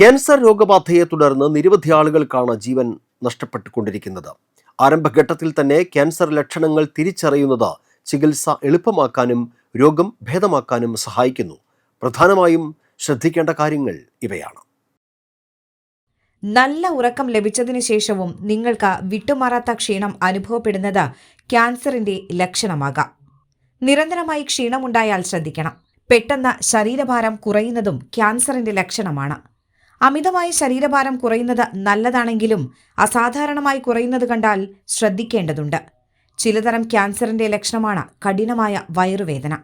Cancer രോഗബാധയെ തുടർന്ന് നിരവധി ആളുകൾക്കാണ് ജീവൻ നഷ്ടപ്പെട്ടുകൊണ്ടിരിക്കുന്നത്. ആരംഭഘട്ടത്തിൽ തന്നെ ക്യാൻസർ ലക്ഷണങ്ങൾ തിരിച്ചറിയുന്നത് ചികിത്സ എളുപ്പമാക്കാനും രോഗം ഭേദമാക്കാനും സഹായിക്കുന്നു. പ്രധാനമായും ശ്രദ്ധിക്കേണ്ട കാര്യങ്ങൾ ഇവയാണ്. നല്ല ഉറക്കം ലഭിച്ചതിനു ശേഷവും നിങ്ങൾക്ക് വിട്ടുമാറാത്ത ക്ഷീണം അനുഭവപ്പെടുന്നത് ക്യാൻസറിന്റെ ലക്ഷണമാകാം. നിരന്തരമായി ക്ഷീണമുണ്ടായാൽ ശ്രദ്ധിക്കണം. പെട്ടെന്ന് ശരീരഭാരം കുറയുന്നതും ക്യാൻസറിന്റെ ലക്ഷണമാണ്. അമിതമായ ശരീരഭാരം കുറയുന്നത് നല്ലതാണെങ്കിലും അസാധാരണമായി കുറയുന്നത് കണ്ടാൽ ശ്രദ്ധിക്കേണ്ടതുണ്ട്. ചിലതരം ക്യാൻസറിന്റെ ലക്ഷണമാണ് കഠിനമായ വയറുവേദന.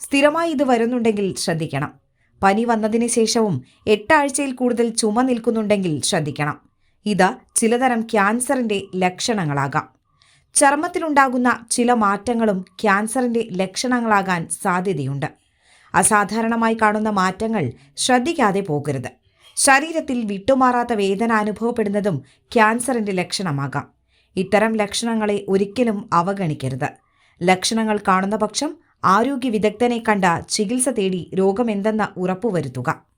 സ്ഥിരമായി ഇത് വരുന്നുണ്ടെങ്കിൽ ശ്രദ്ധിക്കണം. പനി വന്നതിന് ശേഷവും എട്ടാഴ്ചയിൽ കൂടുതൽ ചുമ നിൽക്കുന്നുണ്ടെങ്കിൽ ശ്രദ്ധിക്കണം. ഇത് ചിലതരം ക്യാൻസറിന്റെ ലക്ഷണങ്ങളാകാം. ചർമ്മത്തിലുണ്ടാകുന്ന ചില മാറ്റങ്ങളും ക്യാൻസറിന്റെ ലക്ഷണങ്ങളാകാൻ സാധ്യതയുണ്ട്. അസാധാരണമായി കാണുന്ന മാറ്റങ്ങൾ ശ്രദ്ധിക്കാതെ പോകരുത്. ശരീരത്തിൽ വിട്ടുമാറാത്ത വേദന അനുഭവപ്പെടുന്നതും ക്യാൻസറിന്റെ ലക്ഷണമാകാം. ഇത്തരം ലക്ഷണങ്ങളെ ഒരിക്കലും അവഗണിക്കരുത്. ലക്ഷണങ്ങൾ കാണുന്ന പക്ഷം ആരോഗ്യ വിദഗ്ധനെ കണ്ട ചികിത്സ തേടി രോഗമെന്തെന്ന് ഉറപ്പുവരുത്തുക.